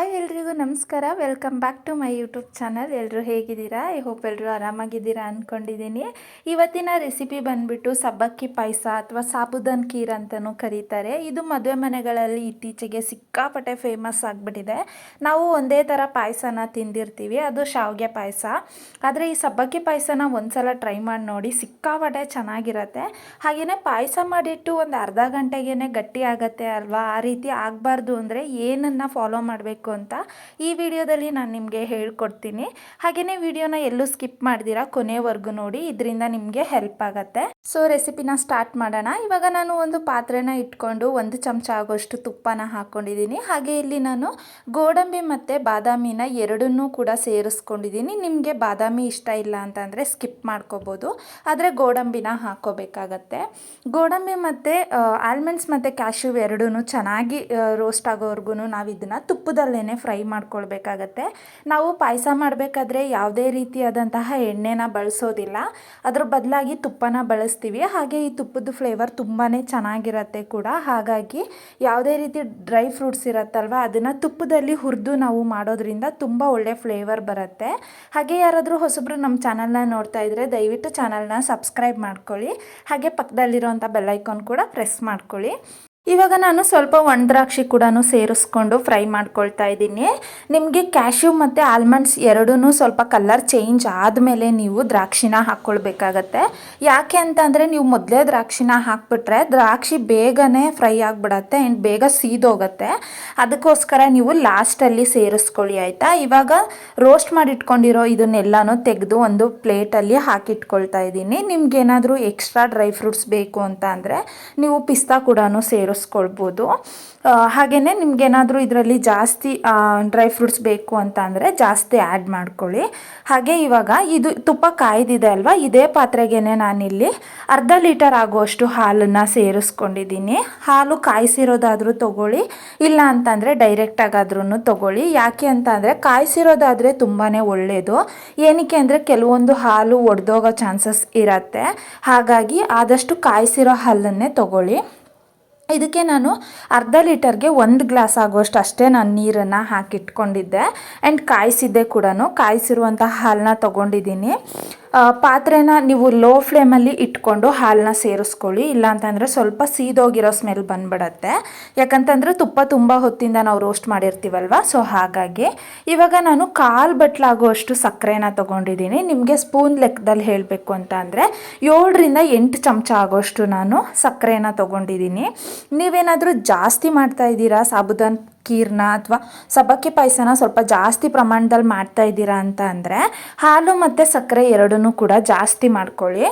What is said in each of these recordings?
Hi ಎಲ್ರಿಗೂ ನಮಸ್ಕಾರ. Welcome back to my YouTube channel ಎಲ್ಲರೂ ಹೇಗಿದ್ದೀರಾ? ಐ ಹೋಪ್ ಎಲ್ಲರೂ ಆರಾಮಾಗಿದ್ದೀರಾ ಅಂದ್ಕೊಂಡಿದ್ದೀನಿ ಇವತ್ತಿನ ರೆಸಿಪಿ ಬಂದುಬಿಟ್ಟು ಸಬ್ಬಕ್ಕಿ ಪಾಯಸ ಅಥವಾ ಸಾಬುದಾನ್ ಖೀರ್ ಅಂತಲೂ ಕರೀತಾರೆ. ಇದು ಮದುವೆ ಮನೆಗಳಲ್ಲಿ ಇತ್ತೀಚೆಗೆ ಸಿಕ್ಕಾಪಟ್ಟೆ ಫೇಮಸ್ ಆಗಿಬಿಟ್ಟಿದೆ. ನಾವು ಒಂದೇ ಥರ ಪಾಯಸನ ತಿಂದಿರ್ತೀವಿ. ಅದು ಶಾವಿಗೆ ಪಾಯಸ. ಆದರೆ ಈ ಸಬ್ಬಕ್ಕಿ ಪಾಯಸನ ಒಂದ್ಸಲ ಟ್ರೈ ಮಾಡಿ ನೋಡಿ ಸಿಕ್ಕಾಪಟ್ಟೆ ಚೆನ್ನಾಗಿರತ್ತೆ. ಹಾಗೆಯೇ ಪಾಯಸ ಮಾಡಿಟ್ಟು ಒಂದು ಅರ್ಧ ಗಂಟೆಗೇ ಗಟ್ಟಿ ಆಗತ್ತೆ ಅಲ್ವಾ? ಆ ರೀತಿ ಆಗಬಾರ್ದು ಅಂದರೆ ಏನನ್ನು ಫಾಲೋ ಮಾಡಬೇಕು ಅಂತ ಈ ವಿಡಿಯೋದಲ್ಲಿ ನಾನು ನಿಮಗೆ ಹೇಳ್ಕೊಡ್ತೀನಿ. ಹಾಗೆಯೇ ವಿಡಿಯೋನ ಎಲ್ಲೂ ಸ್ಕಿಪ್ ಮಾಡಿದಿರಾ ಕೊನೆವರೆಗೂ ನೋಡಿ, ಇದರಿಂದ ನಿಮಗೆ ಹೆಲ್ಪ್ ಆಗುತ್ತೆ. ಸೊ ರೆಸಿಪಿನ ಸ್ಟಾರ್ಟ್ ಮಾಡೋಣ. ಇವಾಗ ನಾನು ಒಂದು ಪಾತ್ರೆನ ಇಟ್ಕೊಂಡು ಒಂದು ಚಮಚ ಆಗೋಷ್ಟು ತುಪ್ಪನ ಹಾಕ್ಕೊಂಡಿದ್ದೀನಿ ಹಾಗೆ ಇಲ್ಲಿ ನಾನು ಗೋಡಂಬಿ ಮತ್ತು ಬಾದಾಮಿನ ಎರಡನ್ನೂ ಕೂಡ ಸೇರಿಸ್ಕೊಂಡಿದ್ದೀನಿ. ನಿಮಗೆ ಬಾದಾಮಿ ಇಷ್ಟ ಇಲ್ಲ ಅಂತಂದರೆ ಸ್ಕಿಪ್ ಮಾಡ್ಕೋಬೋದು. ಆದರೆ ಗೋಡಂಬಿನ ಹಾಕೋಬೇಕಾಗತ್ತೆ. ಗೋಡಂಬಿ ಮತ್ತು ಆಲ್ಮಂಡ್ಸ್ ಮತ್ತು ಕ್ಯಾಶ್ಯೂ ಎರಡೂ ಚೆನ್ನಾಗಿ ರೋಸ್ಟ್ ಆಗೋವರೆಗೂ ನಾವು ಇದನ್ನು ತುಪ್ಪದಲ್ಲೇ ಫ್ರೈ ಮಾಡ್ಕೊಳ್ಬೇಕಾಗತ್ತೆ. ನಾವು ಪಾಯಸ ಮಾಡಬೇಕಾದ್ರೆ ಯಾವುದೇ ರೀತಿಯಾದಂತಹ ಎಣ್ಣೆನ ಬಳಸೋದಿಲ್ಲ. ಅದ್ರ ಬದಲಾಗಿ ತುಪ್ಪನ ಬಳಸ್ತೀವಿ. ಹಾಗೆ ಈ ತುಪ್ಪದ ಫ್ಲೇವರ್ ತುಂಬಾ ಚೆನ್ನಾಗಿರತ್ತೆ ಕೂಡ. ಹಾಗಾಗಿ ಯಾವುದೇ ರೀತಿ ಡ್ರೈ ಫ್ರೂಟ್ಸ್ ಇರತ್ತಲ್ವ, ಅದನ್ನು ತುಪ್ಪದಲ್ಲಿ ಹುರಿದು ನಾವು ಮಾಡೋದ್ರಿಂದ ತುಂಬ ಒಳ್ಳೆ ಫ್ಲೇವರ್ ಬರುತ್ತೆ. ಹಾಗೆ ಯಾರಾದರೂ ಹೊಸಬ್ರು ನಮ್ಮ ಚಾನಲ್ನ ನೋಡ್ತಾ ಇದ್ದರೆ ದಯವಿಟ್ಟು ಚಾನಲ್ನ ಸಬ್ಸ್ಕ್ರೈಬ್ ಮಾಡ್ಕೊಳ್ಳಿ. ಹಾಗೆ ಪಕ್ಕದಲ್ಲಿರೋಂಥ ಬೆಲ್ಲೈಕಾನ್ ಕೂಡ ಪ್ರೆಸ್ ಮಾಡ್ಕೊಳ್ಳಿ. ಇವಾಗ ನಾನು ಸ್ವಲ್ಪ ಒಣ ದ್ರಾಕ್ಷಿ ಕೂಡ ಸೇರಿಸ್ಕೊಂಡು ಫ್ರೈ ಮಾಡ್ಕೊಳ್ತಾ ಇದ್ದೀನಿ. ನಿಮಗೆ ಕ್ಯಾಶ್ಯೂ ಮತ್ತು ಆಲ್ಮಂಡ್ಸ್ ಎರಡೂ ಸ್ವಲ್ಪ ಕಲರ್ ಚೇಂಜ್ ಆದಮೇಲೆ ನೀವು ದ್ರಾಕ್ಷಿನ ಹಾಕ್ಕೊಳ್ಬೇಕಾಗತ್ತೆ. ಯಾಕೆ ಅಂತಂದರೆ ನೀವು ಮೊದಲೇ ದ್ರಾಕ್ಷಿನ ಹಾಕ್ಬಿಟ್ರೆ ದ್ರಾಕ್ಷಿ ಬೇಗನೆ ಫ್ರೈ ಆಗಿಬಿಡತ್ತೆ ಆ್ಯಂಡ್ ಬೇಗ ಸೀದೋಗುತ್ತೆ. ಅದಕ್ಕೋಸ್ಕರ ನೀವು ಲಾಸ್ಟಲ್ಲಿ ಸೇರಿಸ್ಕೊಳ್ಳಿ ಆಯಿತಾ? ಇವಾಗ ರೋಸ್ಟ್ ಮಾಡಿಟ್ಕೊಂಡಿರೋ ಇದನ್ನೆಲ್ಲನೂ ತೆಗೆದು ಒಂದು ಪ್ಲೇಟಲ್ಲಿ ಹಾಕಿಟ್ಕೊಳ್ತಾ ಇದ್ದೀನಿ. ನಿಮ್ಗೇನಾದರೂ ಎಕ್ಸ್ಟ್ರಾ ಡ್ರೈ ಫ್ರೂಟ್ಸ್ ಬೇಕು ಅಂತ ನೀವು ಪಿಸ್ತಾ ಕೂಡ ಸೇರಿಸ್ ಸೇರಿಸ್ಕೊಳ್ಬೋದು ಹಾಗೆಯೇ ನಿಮಗೇನಾದರೂ ಇದರಲ್ಲಿ ಜಾಸ್ತಿ ಡ್ರೈ ಫ್ರೂಟ್ಸ್ ಬೇಕು ಅಂತ ಅಂದರೆ ಜಾಸ್ತಿ ಆ್ಯಡ್ ಮಾಡ್ಕೊಳ್ಳಿ. ಹಾಗೆ ಇವಾಗ ಇದು ತುಪ್ಪ ಕಾಯ್ದಿದೆ ಅಲ್ವಾ? ಇದೇ ಪಾತ್ರೆಗೆ ನಾನಿಲ್ಲಿ ಅರ್ಧ ಲೀಟರ್ ಆಗುವಷ್ಟು ಹಾಲನ್ನು ಸೇರಿಸ್ಕೊಂಡಿದ್ದೀನಿ. ಹಾಲು ಕಾಯಿಸಿರೋದಾದರೂ ತೊಗೊಳ್ಳಿ, ಇಲ್ಲ ಅಂತಂದರೆ ಡೈರೆಕ್ಟಾಗಾದ್ರೂ ತೊಗೊಳ್ಳಿ. ಯಾಕೆ ಅಂತ ಅಂದರೆ ಕಾಯಿಸಿರೋದಾದರೆ ತುಂಬಾ ಒಳ್ಳೆಯದು ಏನಕ್ಕೆ ಅಂದರೆ ಕೆಲವೊಂದು ಹಾಲು ಒಡೆದೋಗೋ ಚಾನ್ಸಸ್ ಇರತ್ತೆ. ಹಾಗಾಗಿ ಆದಷ್ಟು ಕಾಯಿಸಿರೋ ಹಾಲನ್ನೇ ತೊಗೊಳ್ಳಿ. ಇದಕ್ಕೆ ನಾನು ಅರ್ಧ ಲೀಟರ್ಗೆ ಒಂದು ಗ್ಲಾಸ್ ಆಗುವಷ್ಟು ಅಷ್ಟೇ ನಾನು ನೀರನ್ನು ಹಾಕಿಟ್ಕೊಂಡಿದ್ದೆ. ಆ್ಯಂಡ್ ಕಾಯಿಸಿದ್ದೆ ಕೂಡ ಕಾಯಿಸಿರುವಂಥ ಹಾಲನ್ನ ತೊಗೊಂಡಿದ್ದೀನಿ. ಪಾತ್ರೆನ ನೀವು ಲೋ ಫ್ಲೇಮಲ್ಲಿ ಇಟ್ಕೊಂಡು ಹಾಲನ್ನ ಸೇರಿಸ್ಕೊಳ್ಳಿ. ಇಲ್ಲಾಂತಂದರೆ ಸ್ವಲ್ಪ ಸೀದೋಗಿರೋ ಸ್ಮೆಲ್ ಬಂದ್ಬಿಡತ್ತೆ. ಯಾಕಂತಂದರೆ ತುಪ್ಪ ತುಂಬ ಹೊತ್ತಿಂದ ನಾವು ರೋಸ್ಟ್ ಮಾಡಿರ್ತೀವಲ್ವ? ಸೊ ಹಾಗಾಗಿ ಇವಾಗ ನಾನು ಕಾಲು ಬಟ್ಲಾಗುವಷ್ಟು ಸಕ್ಕರೆನ ತೊಗೊಂಡಿದ್ದೀನಿ. ನಿಮಗೆ ಸ್ಪೂನ್ ಲೆಕ್ಕದಲ್ಲಿ ಹೇಳಬೇಕು ಅಂತ ಅಂದರೆ ಏಳರಿಂದ ಎಂಟು ಚಮಚ ಆಗೋಷ್ಟು ನಾನು ಸಕ್ಕರೆನ ತೊಗೊಂಡಿದ್ದೀನಿ. ನೀವೇನಾದರೂ ಜಾಸ್ತಿ ಮಾಡ್ತಾ ಇದ್ದೀರಾ? ಸಾಬುದಾನ್ ಕೀರ್ನ ಅಥವಾ ಸಬ್ಬಕ್ಕಿ ಪಾಯಸನ ಸ್ವಲ್ಪ ಜಾಸ್ತಿ ಪ್ರಮಾಣದಲ್ಲಿ ಮಾಡ್ತಾ ಇದ್ದೀರಾ ಅಂತ ಅಂದರೆ ಹಾಲು ಮತ್ತು ಸಕ್ಕರೆ ಎರಡನ್ನೂ ಕೂಡ ಜಾಸ್ತಿ ಮಾಡ್ಕೊಳ್ಳಿ.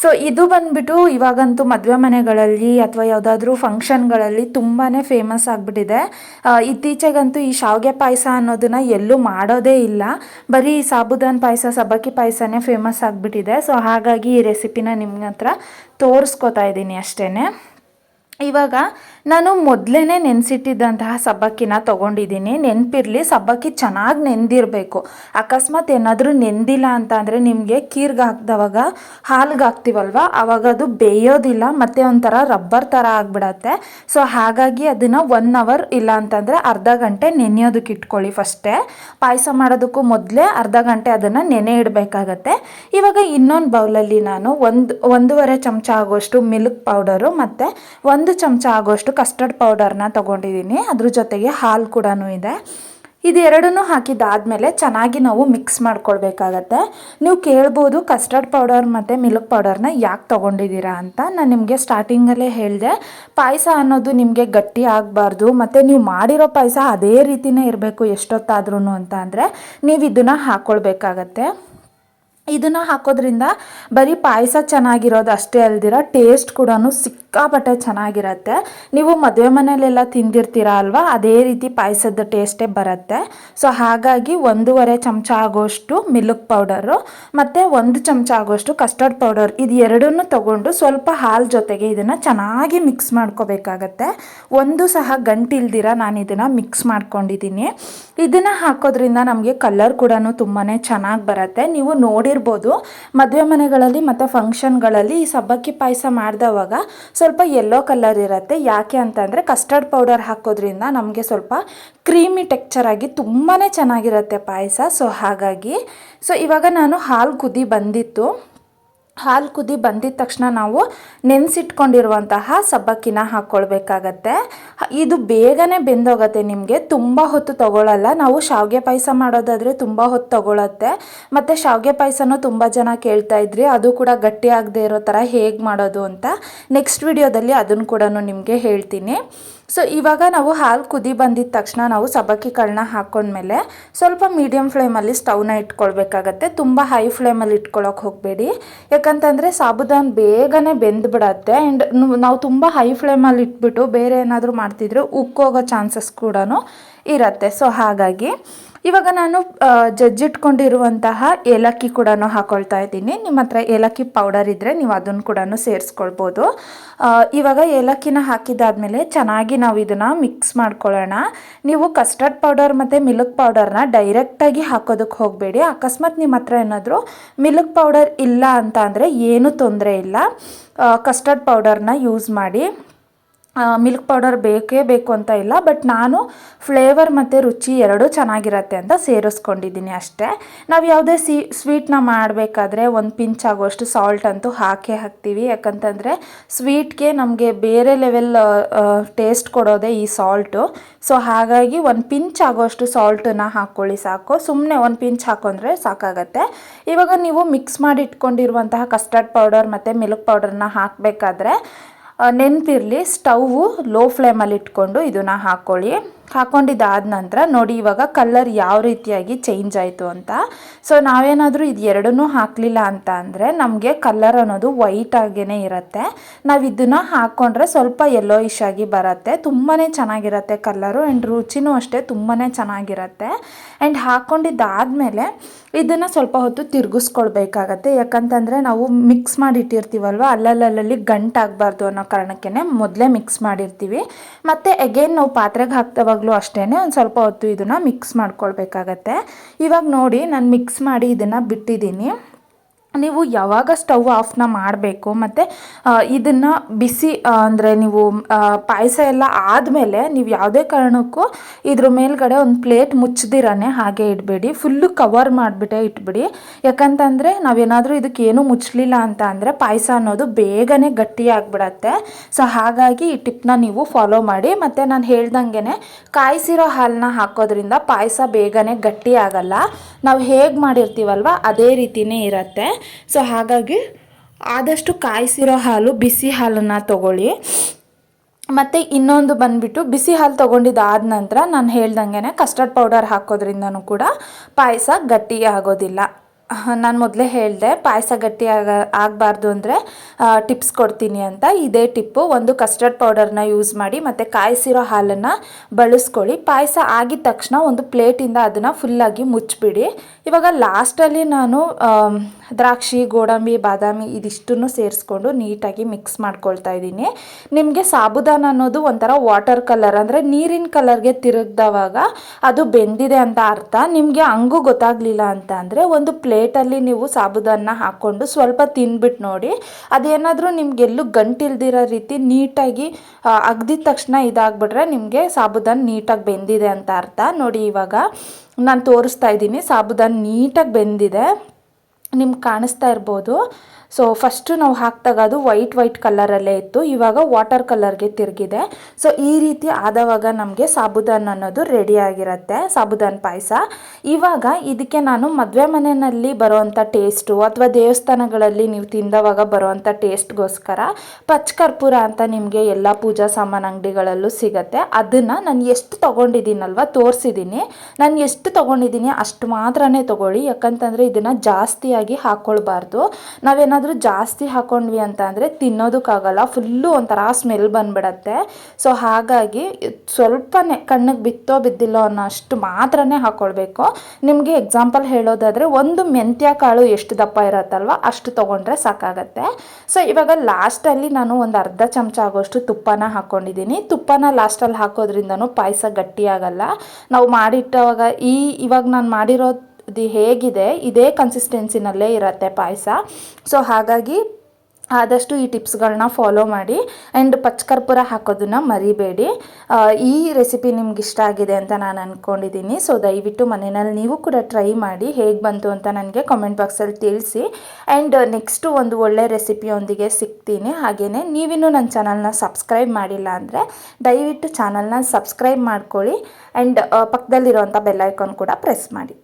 ಸೊ ಇದು ಬಂದುಬಿಟ್ಟು ಇವಾಗಂತೂ ಮದುವೆ ಮನೆಗಳಲ್ಲಿ ಅಥವಾ ಯಾವುದಾದ್ರೂ ಫಂಕ್ಷನ್ಗಳಲ್ಲಿ ತುಂಬಾ ಫೇಮಸ್ ಆಗಿಬಿಟ್ಟಿದೆ. ಇತ್ತೀಚೆಗಂತೂ ಈ ಶಾವಿಗೆ ಪಾಯಸ ಅನ್ನೋದನ್ನು ಎಲ್ಲೂ ಮಾಡೋದೇ ಇಲ್ಲ. ಬರೀ ಸಾಬುದಾನ್ ಪಾಯಸ, ಸಬ್ಬಕ್ಕಿ ಪಾಯಸನೇ ಫೇಮಸ್ ಆಗಿಬಿಟ್ಟಿದೆ. ಸೊ ಹಾಗಾಗಿ ಈ ರೆಸಿಪಿನ ನಿಮ್ಮ ಹತ್ರ ತೋರಿಸ್ಕೊತಾ ಇದ್ದೀನಿ ಅಷ್ಟೇ ಇವಾಗ ನಾನು ಮೊದಲೇ ನೆನೆಸಿಟ್ಟಿದ್ದಂತಹ ಸಬ್ಬಕ್ಕಿನ ತೊಗೊಂಡಿದ್ದೀನಿ. ನೆನಪಿರಲಿ, ಸಬ್ಬಕ್ಕಿ ಚೆನ್ನಾಗಿ ನೆಂದಿರಬೇಕು. ಅಕಸ್ಮಾತ್ ಏನಾದರೂ ನೆಂದಿಲ್ಲ ಅಂತ ಅಂದರೆ ನಿಮಗೆ ಕೀರ್ಗೆ ಹಾಕಿದವಾಗ ಹಾಲ್ಗೆ ಹಾಕ್ತೀವಲ್ವ ಆವಾಗ ಅದು ಬೇಯೋದಿಲ್ಲ, ಮತ್ತು ಒಂಥರ ರಬ್ಬರ್ ಥರ ಆಗಿಬಿಡತ್ತೆ. ಸೊ ಹಾಗಾಗಿ ಅದನ್ನು ಒನ್ ಅವರ್ ಇಲ್ಲ ಅಂತಂದರೆ ಅರ್ಧ ಗಂಟೆ ನೆನೆಯೋದಕ್ಕೆ ಇಟ್ಕೊಳ್ಳಿ ಫಸ್ಟೇ. ಪಾಯಸ ಮಾಡೋದಕ್ಕೂ ಮೊದಲೇ ಅರ್ಧ ಗಂಟೆ ಅದನ್ನು ನೆನೆ ಇಡಬೇಕಾಗತ್ತೆ. ಇವಾಗ ಇನ್ನೊಂದು ಬೌಲಲ್ಲಿ ನಾನು ಒಂದು, ಒಂದೂವರೆ ಚಮಚ ಆಗೋಷ್ಟು ಮಿಲ್ಕ್ ಪೌಡರು ಮತ್ತು ಒಂದು ಒಂದು ಚಮಚ ಆಗೋಷ್ಟು ಕಸ್ಟರ್ಡ್ ಪೌಡರ್ನ ತೊಗೊಂಡಿದ್ದೀನಿ. ಅದ್ರ ಜೊತೆಗೆ ಹಾಲು ಕೂಡ ಇದೆ. ಇದೆರಡನ್ನೂ ಹಾಕಿದ್ದಾದಮೇಲೆ ಚೆನ್ನಾಗಿ ನಾವು ಮಿಕ್ಸ್ ಮಾಡ್ಕೊಳ್ಬೇಕಾಗತ್ತೆ. ನೀವು ಕೇಳ್ಬೋದು ಕಸ್ಟರ್ಡ್ ಪೌಡರ್ ಮತ್ತು ಮಿಲ್ಕ್ ಪೌಡರ್ನ ಯಾಕೆ ತೊಗೊಂಡಿದ್ದೀರಾ ಅಂತ. ನಾನು ನಿಮಗೆ ಸ್ಟಾರ್ಟಿಂಗಲ್ಲೇ ಹೇಳಿದೆ. ಪಾಯಸ ಅನ್ನೋದು ನಿಮಗೆ ಗಟ್ಟಿ ಆಗಬಾರ್ದು. ಮತ್ತು ನೀವು ಮಾಡಿರೋ ಪಾಯಸ ಅದೇ ರೀತಿಯೇ ಇರಬೇಕು ಎಷ್ಟೊತ್ತಾದ್ರೂ ಅಂತ ಅಂದರೆ ನೀವು ಇದನ್ನು ಹಾಕ್ಕೊಳ್ಬೇಕಾಗತ್ತೆ ಇದನ್ನು ಹಾಕೋದ್ರಿಂದ ಬರೀ ಪಾಯಸ ಚೆನ್ನಾಗಿರೋದು ಅಷ್ಟೇ ಅಲ್ದಿರ ಟೇಸ್ಟ್ ಕೂಡ ಸಿಕ್ಕಾಪಟ್ಟೆ ಚೆನ್ನಾಗಿರತ್ತೆ. ನೀವು ಮದುವೆ ಮನೇಲೆಲ್ಲ ತಿಂದಿರ್ತೀರ ಅಲ್ವಾ? ಅದೇ ರೀತಿ ಪಾಯಸದ ಟೇಸ್ಟೇ ಬರುತ್ತೆ. ಸೊ ಹಾಗಾಗಿ ಒಂದೂವರೆ ಚಮಚ ಆಗೋಷ್ಟು ಮಿಲ್ಕ್ ಪೌಡರು ಮತ್ತು ಒಂದು ಚಮಚ ಆಗೋಷ್ಟು ಕಸ್ಟರ್ಡ್ ಪೌಡರ್ ಇದು ಎರಡನ್ನೂ ತೊಗೊಂಡು ಸ್ವಲ್ಪ ಹಾಲು ಜೊತೆಗೆ ಇದನ್ನು ಚೆನ್ನಾಗಿ ಮಿಕ್ಸ್ ಮಾಡ್ಕೋಬೇಕಾಗತ್ತೆ. ಒಂದು ಸಹ ಗಂಟಿಲ್ದಿರ ನಾನು ಇದನ್ನು ಮಿಕ್ಸ್ ಮಾಡ್ಕೊಂಡಿದ್ದೀನಿ ಇದನ್ನು ಹಾಕೋದ್ರಿಂದ ನಮಗೆ ಕಲರ್ ಕೂಡ ತುಂಬಾ ಚೆನ್ನಾಗಿ ಬರುತ್ತೆ. ನೀವು ನೋಡಿರ್ಬೋದು, ಮದುವೆ ಮನೆಗಳಲ್ಲಿ ಮತ್ತು ಫಂಕ್ಷನ್ಗಳಲ್ಲಿ ಈ ಸಬ್ಬಕ್ಕಿ ಪಾಯಸ ಮಾಡಿದವಾಗ ಸ್ವಲ್ಪ ಯೆಲ್ಲೋ ಕಲರ್ ಇರುತ್ತೆ. ಯಾಕೆ ಅಂತಂದರೆ ಕಸ್ಟರ್ಡ್ ಪೌಡರ್ ಹಾಕೋದ್ರಿಂದ ನಮಗೆ ಸ್ವಲ್ಪ ಕ್ರೀಮಿ ಟೆಕ್ಚರ್ ಆಗಿ ತುಂಬಾ ಚೆನ್ನಾಗಿರುತ್ತೆ ಪಾಯಸ. ಸೊ ಹಾಗಾಗಿ ಸೊ ಇವಾಗ ನಾನು ಹಾಲು ಕುದಿ ಬಂದಿತ್ತು. ಹಾಲು ಕುದಿ ಬಂದಿದ ತಕ್ಷಣ ನಾವು ನೆನೆಸಿಟ್ಕೊಂಡಿರುವಂತಹ ಸಬ್ಬಕ್ಕಿನ ಹಾಕ್ಕೊಳ್ಬೇಕಾಗತ್ತೆ ಇದು ಬೇಗನೆ ಬೆಂದೋಗತ್ತೆ ನಿಮಗೆ. ತುಂಬ ಹೊತ್ತು ತಗೊಳ್ಳಲ್ಲ ನಾವು ಶಾವಿಗೆ ಪಾಯಸ ಮಾಡೋದಾದರೆ ತುಂಬ ಹೊತ್ತು ತಗೊಳತ್ತೆ. ಮತ್ತು ಶಾವಿಗೆ ಪಾಯಸನೂ ತುಂಬ ಜನ ಕೇಳ್ತಾ ಇದ್ರಿ. ಅದು ಕೂಡ ಗಟ್ಟಿ ಆಗದೆ ಇರೋ ಥರ ಹೇಗೆ ಮಾಡೋದು ಅಂತ. ನೆಕ್ಸ್ಟ್ ವಿಡಿಯೋದಲ್ಲಿ ಅದನ್ನು ಕೂಡ ನಿಮಗೆ ಹೇಳ್ತೀನಿ. ಸೊ ಇವಾಗ ನಾವು ಹಾಲು ಕುದಿ ಬಂದಿದ ತಕ್ಷಣ ನಾವು ಸಬಕ್ಕಿಗಳನ್ನ ಹಾಕೊಂಡ್ಮೇಲೆ ಸ್ವಲ್ಪ ಮೀಡಿಯಮ್ ಫ್ಲೇಮಲ್ಲಿ ಸ್ಟವ್ನ ಇಟ್ಕೊಳ್ಬೇಕಾಗತ್ತೆ. ತುಂಬ ಹೈ ಫ್ಲೇಮಲ್ಲಿ ಇಟ್ಕೊಳ್ಳೋಕೆ ಹೋಗಬೇಡಿ. ಯಾಕಂತಂದರೆ ಸಾಬುದಾನ್ ಬೇಗನೆ ಬೆಂದ್ಬಿಡತ್ತೆ. ಆ್ಯಂಡ್ ನಾವು ತುಂಬ ಹೈ ಫ್ಲೇಮಲ್ಲಿ ಇಟ್ಬಿಟ್ಟು ಬೇರೆ ಏನಾದರೂ ಮಾಡ್ತಿದ್ರೆ ಉಕ್ಕೋಗೋ ಚಾನ್ಸಸ್ ಕೂಡ ಇರತ್ತೆ. ಸೊ ಹಾಗಾಗಿ ಇವಾಗ ನಾನು ಜಜ್ಜಿಟ್ಕೊಂಡಿರುವಂತಹ ಏಲಕ್ಕಿ ಕೂಡ ಹಾಕೊಳ್ತಾ ಇದ್ದೀನಿ. ನಿಮ್ಮ ಹತ್ರ ಏಲಕ್ಕಿ ಪೌಡರ್ ಇದ್ದರೆ ನೀವು ಅದನ್ನು ಕೂಡ ಸೇರಿಸ್ಕೊಳ್ಬೋದು. ಇವಾಗ ಏಲಕ್ಕಿನ ಹಾಕಿದಾದ್ಮೇಲೆ ಚೆನ್ನಾಗಿ ನಾವು ಇದನ್ನು ಮಿಕ್ಸ್ ಮಾಡ್ಕೊಳ್ಳೋಣ. ನೀವು ಕಸ್ಟರ್ಡ್ ಪೌಡರ್ ಮತ್ತು ಮಿಲ್ಕ್ ಪೌಡರ್ನ ಡೈರೆಕ್ಟಾಗಿ ಹಾಕೋದಕ್ಕೆ ಹೋಗಬೇಡಿ. ಅಕಸ್ಮಾತ್ ನಿಮ್ಮ ಹತ್ರ ಏನಾದರೂ ಮಿಲ್ಕ್ ಪೌಡರ್ ಇಲ್ಲ ಅಂತ ಅಂದರೆ ಏನೂ ತೊಂದರೆ ಇಲ್ಲ. ಕಸ್ಟರ್ಡ್ ಪೌಡರ್ನ ಯೂಸ್ ಮಾಡಿ. ಮಿಲ್ಕ್ ಪೌಡರ್ ಬೇಕೇ ಬೇಕು ಅಂತ ಇಲ್ಲ ಬಟ್ ನಾನು ಫ್ಲೇವರ್ ಮತ್ತು ರುಚಿ ಎರಡೂ ಚೆನ್ನಾಗಿರತ್ತೆ ಅಂತ ಸೇರಿಸ್ಕೊಂಡಿದ್ದೀನಿ ಅಷ್ಟೇ. ನಾವು ಯಾವುದೇ ಸಿ ಸ್ವೀಟ್ನ ಮಾಡಬೇಕಾದ್ರೆ ಒಂದು ಪಿಂಚ್ ಆಗುವಷ್ಟು ಸಾಲ್ಟ್ ಅಂತೂ ಹಾಕೇ ಹಾಕ್ತೀವಿ. ಯಾಕಂತಂದರೆ ಸ್ವೀಟ್ಗೆ ನಮಗೆ ಬೇರೆ ಲೆವೆಲ್ ಟೇಸ್ಟ್ ಕೊಡೋದೇ ಈ ಸಾಲ್ಟು ಸೊ ಹಾಗಾಗಿ ಒಂದು ಪಿಂಚ್ ಆಗೋಷ್ಟು ಸಾಲ್ಟನ್ನು ಹಾಕ್ಕೊಳ್ಳಿ ಸಾಕು. ಸುಮ್ಮನೆ ಒಂದು ಪಿಂಚ್ ಹಾಕೊಂಡ್ರೆ ಸಾಕಾಗತ್ತೆ. ಇವಾಗ ನೀವು ಮಿಕ್ಸ್ ಮಾಡಿ ಇಟ್ಕೊಂಡಿರುವಂತಹ ಕಸ್ಟರ್ಡ್ ಪೌಡರ್ ಮತ್ತು ಮಿಲ್ಕ್ ಪೌಡರ್ನ ಹಾಕಬೇಕಾದ್ರೆ ನೆನಪಿರಲಿ ಸ್ಟವ್ವು ಲೋ ಫ್ಲೇಮಲ್ಲಿ ಇಟ್ಕೊಂಡು ಇದನ್ನು ಹಾಕ್ಕೊಳ್ಳಿ ಹಾಕ್ಕೊಂಡಿದ್ದಾದ ನಂತರ ನೋಡಿ, ಇವಾಗ ಕಲರ್ ಯಾವ ರೀತಿಯಾಗಿ ಚೇಂಜ್ ಆಯಿತು ಅಂತ. ಸೊ ನಾವೇನಾದರೂ ಇದು ಎರಡನ್ನೂ ಹಾಕಲಿಲ್ಲ ಅಂತ ಅಂದರೆ ನಮಗೆ ಕಲರ್ ಅನ್ನೋದು ವೈಟ್ ಆಗೇ ಇರುತ್ತೆ. ನಾವು ಇದನ್ನು ಹಾಕ್ಕೊಂಡ್ರೆ ಸ್ವಲ್ಪ ಯೆಲ್ಲೋಯಿಶ್ ಆಗಿ ಬರುತ್ತೆ. ತುಂಬಾ ಚೆನ್ನಾಗಿರುತ್ತೆ ಕಲ್ಲರು ಆ್ಯಂಡ್ ರುಚಿನೂ ಅಷ್ಟೇ ತುಂಬಾ ಚೆನ್ನಾಗಿರುತ್ತೆ. ಆ್ಯಂಡ್ ಹಾಕ್ಕೊಂಡಿದ್ದಾದಮೇಲೆ ಇದನ್ನು ಸ್ವಲ್ಪ ಹೊತ್ತು ತಿರುಗಿಸ್ಕೊಳ್ಬೇಕಾಗತ್ತೆ. ಯಾಕಂತಂದರೆ ನಾವು ಮಿಕ್ಸ್ ಮಾಡಿಟ್ಟಿರ್ತೀವಲ್ವ, ಅಲ್ಲಲ್ಲಲ್ಲಿ ಗಂಟಾಗಬಾರ್ದು ಅನ್ನೋ ಕಾರಣಕ್ಕೇ ಮೊದಲೇ ಮಿಕ್ಸ್ ಮಾಡಿರ್ತೀವಿ. ಮತ್ತು ಎಗೇನ್ ನಾವು ಪಾತ್ರೆಗೆ ಹಾಕ್ತವಾಗಲೂ ಅಷ್ಟೇ ಒಂದು ಸ್ವಲ್ಪ ಹೊತ್ತು ಇದನ್ನು ಮಿಕ್ಸ್ ಮಾಡ್ಕೊಳ್ಬೇಕಾಗತ್ತೆ. ಇವಾಗ ನೋಡಿ ನಾನು ಮಿಕ್ಸ್ ಮಾಡಿ ಇದನ್ನು ಬಿಟ್ಟಿದ್ದೀನಿ ನೀವು ಯಾವಾಗ ಸ್ಟವ್ ಆಫ್ನ ಮಾಡಬೇಕು ಮತ್ತು ಇದನ್ನು ಬಿಸಿ ಅಂದರೆ ನೀವು ಪಾಯಸ ಎಲ್ಲ ಆದಮೇಲೆ ನೀವು ಯಾವುದೇ ಕಾರಣಕ್ಕೂ ಇದ್ರ ಮೇಲ್ಗಡೆ ಒಂದು ಪ್ಲೇಟ್ ಮುಚ್ಚದಿರಾನೆ ಹಾಗೆ ಇಡಬೇಡಿ. ಫುಲ್ಲು ಕವರ್ ಮಾಡಿಬಿಟ್ಟೆ ಇಟ್ಬಿಡಿ. ಯಾಕಂತಂದರೆ ನಾವೇನಾದರೂ ಇದಕ್ಕೆ ಏನೂ ಮುಚ್ಚಲಿಲ್ಲ ಅಂತ ಅಂದರೆ ಪಾಯಸ ಅನ್ನೋದು ಬೇಗನೆ ಗಟ್ಟಿಯಾಗ್ಬಿಡತ್ತೆ. ಸೊ, ಹಾಗಾಗಿ ಈ ಟಿಪ್ನ ನೀವು ಫಾಲೋ ಮಾಡಿ. ಮತ್ತು ನಾನು ಹೇಳ್ದಂಗೆ ಕಾಯಿಸಿರೋ ಹಾಲನ್ನ ಹಾಕೋದ್ರಿಂದ ಪಾಯಸ ಬೇಗನೆ ಗಟ್ಟಿ ಆಗಲ್ಲ ನಾವು ಹೇಗೆ ಮಾಡಿರ್ತೀವಲ್ವ, ಅದೇ ರೀತಿನೇ ಇರುತ್ತೆ. ಸೊ ಹಾಗಾಗಿ ಆದಷ್ಟು ಕಾಯಿಸಿರೋ ಹಾಲು, ಬಿಸಿ ಹಾಲನ್ನು ತಗೊಳ್ಳಿ. ಮತ್ತು ಇನ್ನೊಂದು ಬಂದುಬಿಟ್ಟು ಬಿಸಿ ಹಾಲು ತೊಗೊಂಡಿದ್ದಾದ ನಂತರ ನಾನು ಹೇಳ್ದಂಗೆ ಕಸ್ಟರ್ಡ್ ಪೌಡರ್ ಹಾಕೋದ್ರಿಂದನೂ ಕೂಡ ಪಾಯಸ ಗಟ್ಟಿ ಆಗೋದಿಲ್ಲ. ನಾನು ಮೊದಲೇ ಹೇಳಿದೆ, ಪಾಯಸ ಗಟ್ಟಿ ಆಗ, ಆಗಬಾರ್ದು ಅಂದರೆ ಟಿಪ್ಸ್ ಕೊಡ್ತೀನಿ ಅಂತ. ಇದೇ ಟಿಪ್ಪು ಒಂದು ಕಸ್ಟರ್ಡ್ ಪೌಡರ್ನ ಯೂಸ್ ಮಾಡಿ ಮತ್ತು ಕಾಯಿಸಿರೋ ಹಾಲನ್ನು ಬಳಸ್ಕೊಳ್ಳಿ. ಪಾಯಸ ಆಗಿದ ತಕ್ಷಣ ಒಂದು ಪ್ಲೇಟಿಂದ ಅದನ್ನು ಫುಲ್ಲಾಗಿ ಮುಚ್ಚಿಬಿಡಿ ಇವಾಗ ಲಾಸ್ಟಲ್ಲಿ ನಾನು ದ್ರಾಕ್ಷಿ, ಗೋಡಂಬಿ, ಬಾದಾಮಿ ಇದಿಷ್ಟನ್ನು ಸೇರಿಸ್ಕೊಂಡು ನೀಟಾಗಿ ಮಿಕ್ಸ್ ಮಾಡ್ಕೊಳ್ತಾ ಇದ್ದೀನಿ. ನಿಮಗೆ ಸಾಬುದಾನ ಅನ್ನೋದು ಒಂಥರ ವಾಟರ್ ಕಲರ್, ಅಂದರೆ ನೀರಿನ ಕಲರ್ಗೆ ತಿರುಗ್ದವಾಗ ಅದು ಬೆಂದಿದೆ ಅಂತ ಅರ್ಥ. ನಿಮಗೆ ಹಂಗೂ ಗೊತ್ತಾಗಲಿಲ್ಲ ಅಂತ ಅಂದರೆ ಒಂದು ಪ್ಲೇಟಲ್ಲಿ ನೀವು ಸಾಬುದಾನ ಹಾಕ್ಕೊಂಡು ಸ್ವಲ್ಪ ತಿಂದ್ಬಿಟ್ಟು ನೋಡಿ, ಅದೇನಾದರೂ ನಿಮ್ಗೆಲ್ಲೂ ಗಂಟಿಲ್ದಿರೋ ರೀತಿ ನೀಟಾಗಿ ಅಗ್ದಿದ ತಕ್ಷಣ ಇದಾಗ್ಬಿಟ್ರೆ ನಿಮಗೆ ಸಾಬುದಾನ ನೀಟಾಗಿ ಬೆಂದಿದೆ ಅಂತ ಅರ್ಥ. ನೋಡಿ ಇವಾಗ ನಾನು ತೋರಿಸ್ತಾ ಇದ್ದೀನಿ. ಸಾಬುದಾನ ನೀಟಾಗಿ ಬೆಂದಿದೆ. ನಿಮ್ಗೆ ಕಾಣಿಸ್ತಾ ಇರ್ಬೋದು. ಸೊ ಫಸ್ಟು ನಾವು ಹಾಕಿದಾಗ ಅದು ವೈಟ್ ವೈಟ್ ಕಲರಲ್ಲೇ ಇತ್ತು. ಇವಾಗ ವಾಟರ್ ಕಲರ್ಗೆ ತಿರುಗಿದೆ. ಸೊ ಈ ರೀತಿ ಆದವಾಗ ನಮಗೆ ಸಾಬುದಾನ್ ಅನ್ನೋದು ರೆಡಿ ಆಗಿರುತ್ತೆ, ಸಾಬುದಾನ್ ಪಾಯಸ. ಇವಾಗ ಇದಕ್ಕೆ ನಾನು ಮದುವೆ ಮನೆಯಲ್ಲಿ ಬರುವಂಥ ಟೇಸ್ಟು ಅಥವಾ ದೇವಸ್ಥಾನಗಳಲ್ಲಿ ನೀವು ತಿಂದವಾಗ ಬರುವಂಥ ಟೇಸ್ಟ್ಗೋಸ್ಕರ ಪಚ್ಕರ್ಪೂರ ಅಂತ ನಿಮಗೆ ಎಲ್ಲ ಪೂಜಾ ಸಾಮಾನು ಅಂಗಡಿಗಳಲ್ಲೂ ಸಿಗುತ್ತೆ. ಅದನ್ನು ನಾನು ಎಷ್ಟು ತೊಗೊಂಡಿದ್ದೀನಲ್ವ ತೋರಿಸಿದ್ದೀನಿ ನಾನು ಎಷ್ಟು ತೊಗೊಂಡಿದ್ದೀನಿ ಅಷ್ಟು ಮಾತ್ರನೇ ತೊಗೊಳ್ಳಿ. ಯಾಕಂತಂದರೆ ಇದನ್ನು ಜಾಸ್ತಿಯಾಗಿ ಹಾಕ್ಕೊಳ್ಬಾರ್ದು ನಾವೇನಾದರೂ ಏನಾದರೂ ಜಾಸ್ತಿ ಹಾಕೊಂಡ್ವಿ ಅಂತ ಅಂದರೆ ತಿನ್ನೋದಕ್ಕಾಗಲ್ಲ ಫುಲ್ಲು ಒಂಥರ ಸ್ಮೆಲ್ ಬಂದ್ಬಿಡತ್ತೆ. ಸೊ ಹಾಗಾಗಿ ಸ್ವಲ್ಪನೇ ಕಣ್ಣಿಗೆ ಬಿತ್ತೋ ಬಿದ್ದಿಲ್ಲೋ ಅನ್ನೋ ಅಷ್ಟು ಮಾತ್ರನೇ ಹಾಕ್ಕೊಳ್ಬೇಕು ನಿಮಗೆ ಎಕ್ಸಾಂಪಲ್ ಹೇಳೋದಾದರೆ ಒಂದು ಮೆಂತ್ಯ ಕಾಳು ಎಷ್ಟು ದಪ್ಪ ಇರತ್ತಲ್ವ, ಅಷ್ಟು ತೊಗೊಂಡ್ರೆ ಸಾಕಾಗತ್ತೆ. ಸೊ ಇವಾಗ ಲಾಸ್ಟಲ್ಲಿ ನಾನು ಒಂದು ಅರ್ಧ ಚಮಚ ಆಗೋಷ್ಟು ತುಪ್ಪನ ಹಾಕ್ಕೊಂಡಿದ್ದೀನಿ ತುಪ್ಪನ ಲಾಸ್ಟಲ್ಲಿ ಹಾಕೋದ್ರಿಂದನೂ ಪಾಯಸ ಗಟ್ಟಿಯಾಗಲ್ಲ. ನಾವು ಮಾಡಿಟ್ಟವಾಗ ಈ, ಇವಾಗ ನಾನು ಮಾಡಿರೋದು ಹೇಗಿದೆ, ಇದೇ ಕನ್ಸಿಸ್ಟೆನ್ಸಿನಲ್ಲೇ ಇರುತ್ತೆ ಪಾಯಸ. ಸೊ ಹಾಗಾಗಿ ಆದಷ್ಟು ಈ ಟಿಪ್ಸ್ಗಳನ್ನ ಫಾಲೋ ಮಾಡಿ ಆ್ಯಂಡ್ ಪಚ್ಕರ್ಪುರ ಹಾಕೋದನ್ನ ಮರಿಬೇಡಿ. ಈ ರೆಸಿಪಿ ನಿಮ್ಗೆ ಇಷ್ಟ ಆಗಿದೆ ಅಂತ ನಾನು ಅಂದ್ಕೊಂಡಿದ್ದೀನಿ ಸೊ ದಯವಿಟ್ಟು ಮನೆಯಲ್ಲಿ ನೀವು ಕೂಡ ಟ್ರೈ ಮಾಡಿ ಹೇಗೆ ಬಂತು ಅಂತ ನನಗೆ ಕಾಮೆಂಟ್ ಬಾಕ್ಸಲ್ಲಿ ತಿಳಿಸಿ. ಆ್ಯಂಡ್ ನೆಕ್ಸ್ಟು ಒಂದು ಒಳ್ಳೆ ರೆಸಿಪಿಯೊಂದಿಗೆ ಸಿಗ್ತೀನಿ. ಹಾಗೆಯೇ ನೀವಿನ್ನೂ ನನ್ನ ಚಾನಲ್ನ ಸಬ್ಸ್ಕ್ರೈಬ್ ಮಾಡಿಲ್ಲ ಅಂದರೆ ದಯವಿಟ್ಟು ಚಾನಲ್ನ ಸಬ್ಸ್ಕ್ರೈಬ್ ಮಾಡ್ಕೊಳ್ಳಿ. ಆ್ಯಂಡ್ ಪಕ್ಕದಲ್ಲಿರುವಂಥ ಬೆಲ್ಲೈಕಾನ್ ಕೂಡ ಪ್ರೆಸ್ ಮಾಡಿ.